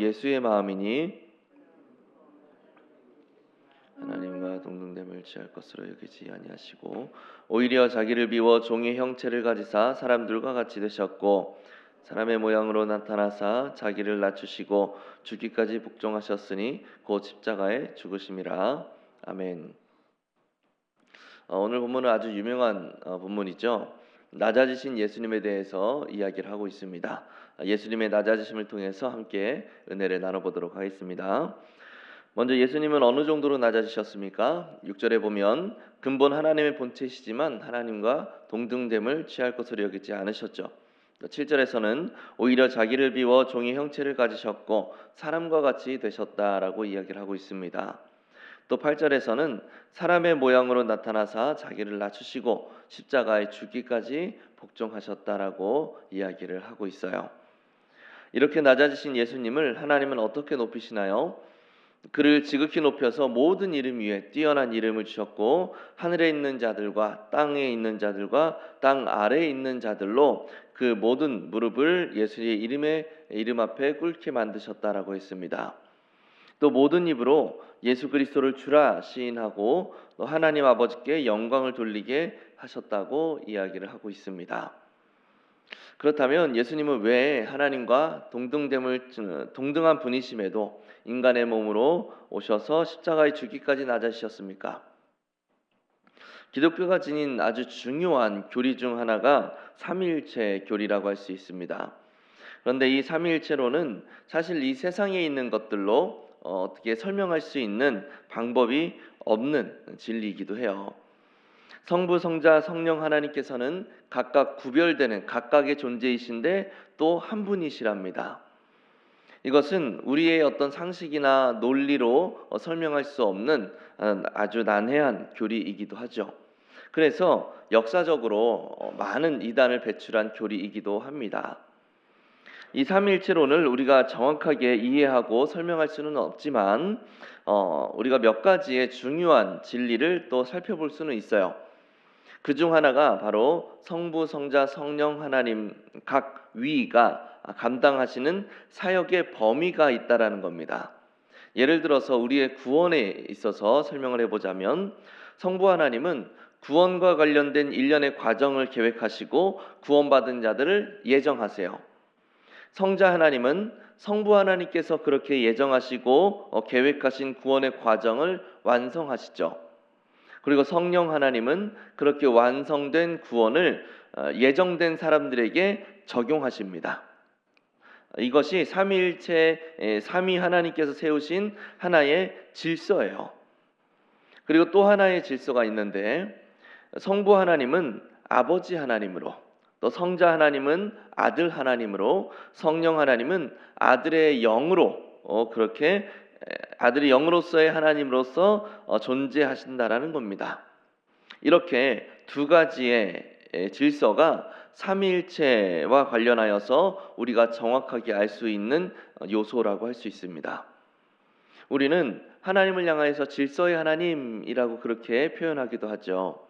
예수의 마음이니 하나님과 동등됨을 취할 것으로 여기지 아니하시고 오히려 자기를 비워 종의 형체를 가지사 사람들과 같이 되셨고 사람의 모양으로 나타나사 자기를 낮추시고 죽기까지 복종하셨으니 곧 십자가에 죽으심이라 아멘. 어, 오늘 본문은 아주 유명한 어, 본문이죠. 낮아지신 예수님에 대해서 이야기를 하고 있습니다. 예수님의 낮아지심을 통해서 함께 은혜를 나눠보도록 하겠습니다. 먼저 예수님은 어느 정도로 낮아지셨습니까? 6절에 보면 근본 하나님의 본체시지만 하나님과 동등됨을 취할 것으로 여기지 않으셨죠. 7절에서는 오히려 자기를 비워 종의 형체를 가지셨고 사람과 같이 되셨다라고 이야기를 하고 있습니다. 또 8절에서는 사람의 모양으로 나타나사 자기를 낮추시고 십자가에 죽기까지 복종하셨다라고 이야기를 하고 있어요. 이렇게 낮아지신 예수님을 하나님은 어떻게 높이시나요? 그를 지극히 높여서 모든 이름 위에 뛰어난 이름을 주셨고 하늘에 있는 자들과 땅에 있는 자들과 땅 아래에 있는 자들로 그 모든 무릎을 예수의 이름의 이름 앞에 꿇게 만드셨다라고 했습니다. 또 모든 입으로 예수 그리스도를 주라 시인하고 또 하나님 아버지께 영광을 돌리게 하셨다고 이야기를 하고 있습니다. 그렇다면 예수님은 왜 하나님과 동등됨을 동등한 분이심에도 인간의 몸으로 오셔서 십자가에 죽기까지 낮아지셨습니까? 기독교가 지닌 아주 중요한 교리 중 하나가 삼위일체 교리라고 할 수 있습니다. 그런데 이 삼위일체로는 사실 이 세상에 있는 것들로 어, 어떻게 설명할 수 있는 방법이 없는 진리이기도 해요. 성부, 성자, 성령 하나님께서는 각각 구별되는 각각의 존재이신데 또 한 분이시랍니다. 이것은 우리의 어떤 상식이나 논리로 어, 설명할 수 없는 어, 아주 난해한 교리이기도 하죠. 그래서 역사적으로 어, 많은 이단을 배출한 교리이기도 합니다. 이 삼일체론을 우리가 정확하게 이해하고 설명할 수는 없지만 어, 우리가 몇 가지의 중요한 진리를 또 살펴볼 수는 있어요. 그 중 하나가 바로 성부, 성자, 성령 하나님 각 위가 감당하시는 사역의 범위가 있다라는 겁니다. 예를 들어서 우리의 구원에 있어서 설명을 해보자면 성부 하나님은 구원과 관련된 일련의 과정을 계획하시고 구원받은 자들을 예정하세요. 성자 하나님은 성부 하나님께서 그렇게 예정하시고 어, 계획하신 구원의 과정을 완성하시죠. 그리고 성령 하나님은 그렇게 완성된 구원을 어, 예정된 사람들에게 적용하십니다. 이것이 삼위일체 삼위 하나님께서 세우신 하나의 질서예요. 그리고 또 하나의 질서가 있는데 성부 하나님은 아버지 하나님으로 또 성자 하나님은 아들 하나님으로 성령 하나님은 아들의 영으로 어, 그렇게 아들의 영으로서의 하나님으로서 어, 존재하신다라는 겁니다. 이렇게 두 가지의 질서가 삼위일체와 관련하여서 우리가 정확하게 알 수 있는 요소라고 할 수 있습니다. 우리는 하나님을 향하여서 질서의 하나님이라고 그렇게 표현하기도 하죠.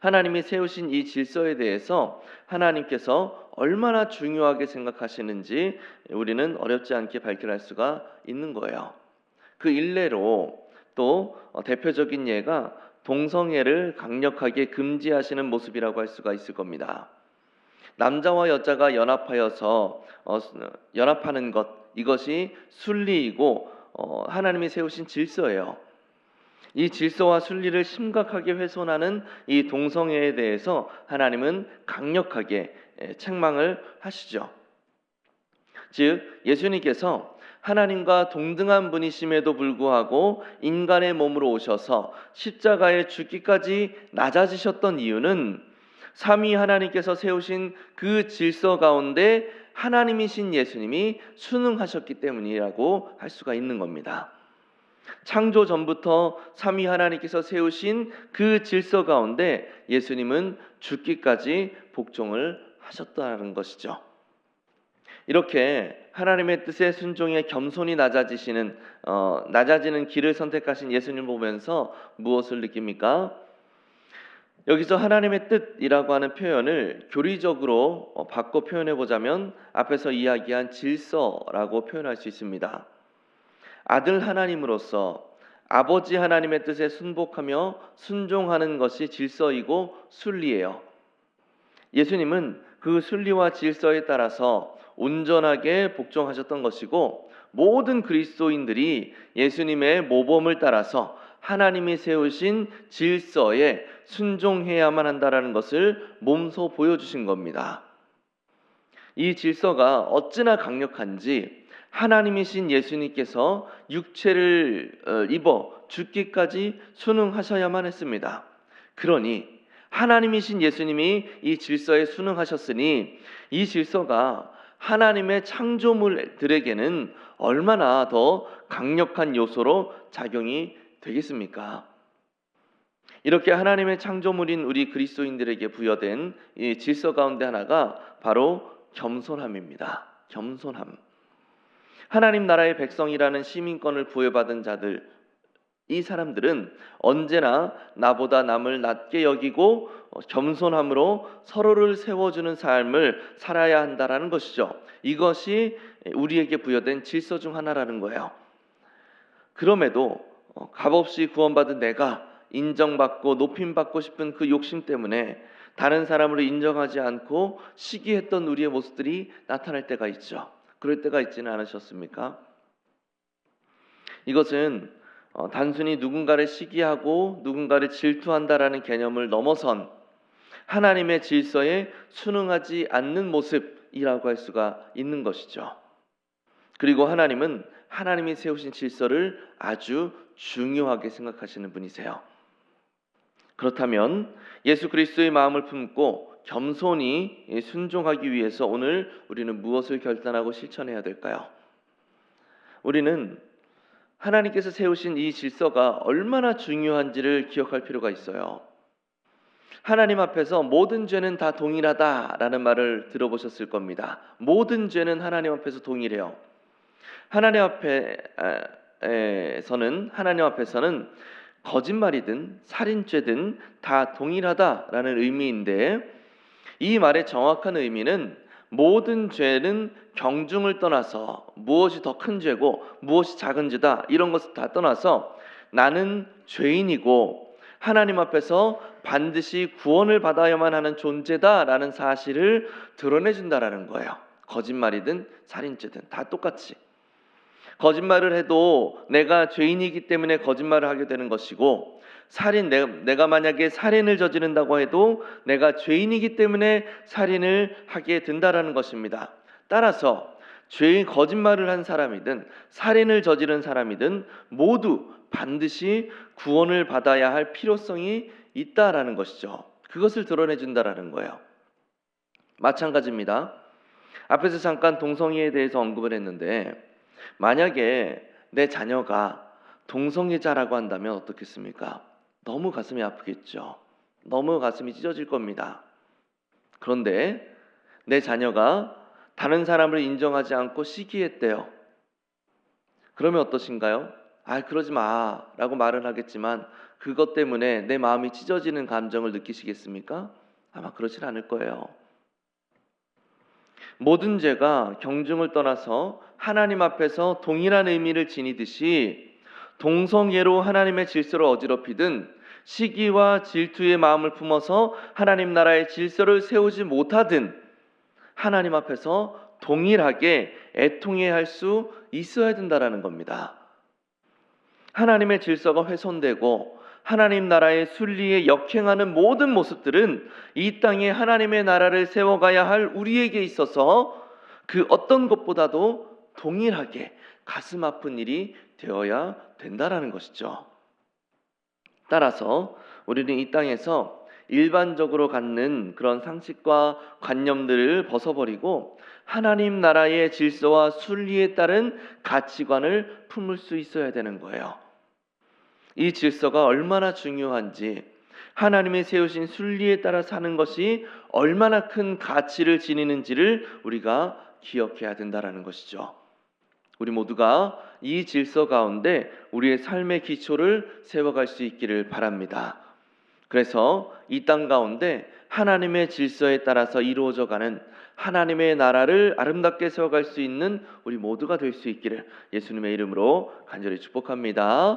하나님이 세우신 이 질서에 대해서 하나님께서 얼마나 중요하게 생각하시는지 우리는 어렵지 않게 발견할 수가 있는 거예요. 그 일례로 또 대표적인 예가 동성애를 강력하게 금지하시는 모습이라고 할 수가 있을 겁니다. 남자와 여자가 연합하여서 어, 연합하는 것 이것이 순리이고 어, 하나님이 세우신 질서예요. 이 질서와 순리를 심각하게 훼손하는 이 동성애에 대해서 하나님은 강력하게 책망을 하시죠. 즉 예수님께서 하나님과 동등한 분이심에도 불구하고 인간의 몸으로 오셔서 십자가에 죽기까지 낮아지셨던 이유는 삼위 하나님께서 세우신 그 질서 가운데 하나님이신 예수님이 순응하셨기 때문이라고 할 수가 있는 겁니다. 창조 전부터 삼위 하나님께서 세우신 그 질서 가운데 예수님은 죽기까지 복종을 하셨다는 것이죠. 이렇게 하나님의 뜻에 순종해 겸손히 낮아지시는 어, 낮아지는 길을 선택하신 예수님 보면서 무엇을 느낍니까? 여기서 하나님의 뜻이라고 하는 표현을 교리적으로 어, 바꿔 표현해 보자면 앞에서 이야기한 질서라고 표현할 수 있습니다. 아들 하나님으로서 아버지 하나님의 뜻에 순복하며 순종하는 것이 질서이고 순리예요. 예수님은 그 순리와 질서에 따라서 온전하게 복종하셨던 것이고 모든 그리스도인들이 예수님의 모범을 따라서 하나님이 세우신 질서에 순종해야만 한다라는 것을 몸소 보여주신 겁니다. 이 질서가 어찌나 강력한지 하나님이신 예수님께서 육체를 어, 입어 죽기까지 순응하셔야만 했습니다. 그러니 하나님이신 예수님이 이 질서에 순응하셨으니 이 질서가 하나님의 창조물들에게는 얼마나 더 강력한 요소로 작용이 되겠습니까? 이렇게 하나님의 창조물인 우리 그리스도인들에게 부여된 이 질서 가운데 하나가 바로 겸손함입니다. 겸손함. 하나님 나라의 백성이라는 시민권을 부여받은 자들 이 사람들은 언제나 나보다 남을 낮게 여기고 어, 겸손함으로 서로를 세워주는 삶을 살아야 한다라는 것이죠. 이것이 우리에게 부여된 질서 중 하나라는 거예요. 그럼에도 어, 값없이 구원받은 내가 인정받고 높임받고 싶은 그 욕심 때문에 다른 사람을 인정하지 않고 시기했던 우리의 모습들이 나타날 때가 있죠. 그럴 때가 있지는 않으셨습니까? 이것은 어, 단순히 누군가를 시기하고 누군가를 질투한다라는 개념을 넘어선 하나님의 질서에 순응하지 않는 모습이라고 할 수가 있는 것이죠. 그리고 하나님은 하나님이 세우신 질서를 아주 중요하게 생각하시는 분이세요. 그렇다면 예수 그리스도의 마음을 품고 겸손히 순종하기 위해서 오늘 우리는 무엇을 결단하고 실천해야 될까요? 우리는 하나님께서 세우신 이 질서가 얼마나 중요한지를 기억할 필요가 있어요. 하나님 앞에서 모든 죄는 다 동일하다라는 말을 들어보셨을 겁니다. 모든 죄는 하나님 앞에서 동일해요. 하나님 앞에서는 하나님 앞에서는 거짓말이든 살인죄든 다 동일하다라는 의미인데 이 말의 정확한 의미는 모든 죄는 경중을 떠나서 무엇이 더 큰 죄고 무엇이 작은 죄다 이런 것을 다 떠나서 나는 죄인이고 하나님 앞에서 반드시 구원을 받아야만 하는 존재다라는 사실을 드러내 준다라는 거예요. 거짓말이든 살인죄든 다 똑같이. 거짓말을 해도 내가 죄인이기 때문에 거짓말을 하게 되는 것이고 살인 내가, 내가 만약에 살인을 저지른다고 해도 내가 죄인이기 때문에 살인을 하게 된다라는 것입니다. 따라서 죄인 거짓말을 한 사람이든 살인을 저지른 사람이든 모두 반드시 구원을 받아야 할 필요성이 있다라는 것이죠. 그것을 드러내 준다라는 거예요. 마찬가지입니다. 앞에서 잠깐 동성애에 대해서 언급을 했는데 만약에 내 자녀가 동성애자라고 한다면 어떻겠습니까? 너무 가슴이 아프겠죠. 너무 가슴이 찢어질 겁니다. 그런데 내 자녀가 다른 사람을 인정하지 않고 시기했대요. 그러면 어떠신가요? 아, 그러지 마. 라고 말은 하겠지만 그것 때문에 내 마음이 찢어지는 감정을 느끼시겠습니까? 아마 그렇진 않을 거예요. 모든 죄가 경중을 떠나서 하나님 앞에서 동일한 의미를 지니듯이 동성애로 하나님의 질서를 어지럽히든 시기와 질투의 마음을 품어서 하나님 나라의 질서를 세우지 못하든 하나님 앞에서 동일하게 애통해야 할수 있어야 된다라는 겁니다. 하나님의 질서가 훼손되고 하나님 나라의 순리에 역행하는 모든 모습들은 이 땅에 하나님의 나라를 세워가야 할 우리에게 있어서 그 어떤 것보다도 동일하게 가슴 아픈 일이 되어야 된다라는 것이죠. 따라서 우리는 이 땅에서 일반적으로 갖는 그런 상식과 관념들을 벗어버리고 하나님 나라의 질서와 순리에 따른 가치관을 품을 수 있어야 되는 거예요. 이 질서가 얼마나 중요한지 하나님이 세우신 순리에 따라 사는 것이 얼마나 큰 가치를 지니는지를 우리가 기억해야 된다라는 것이죠. 우리 모두가 이 질서 가운데 우리의 삶의 기초를 세워갈 수 있기를 바랍니다. 그래서 이 땅 가운데 하나님의 질서에 따라서 이루어져 가는 하나님의 나라를 아름답게 세워갈 수 있는 우리 모두가 될 수 있기를 예수님의 이름으로 간절히 축복합니다.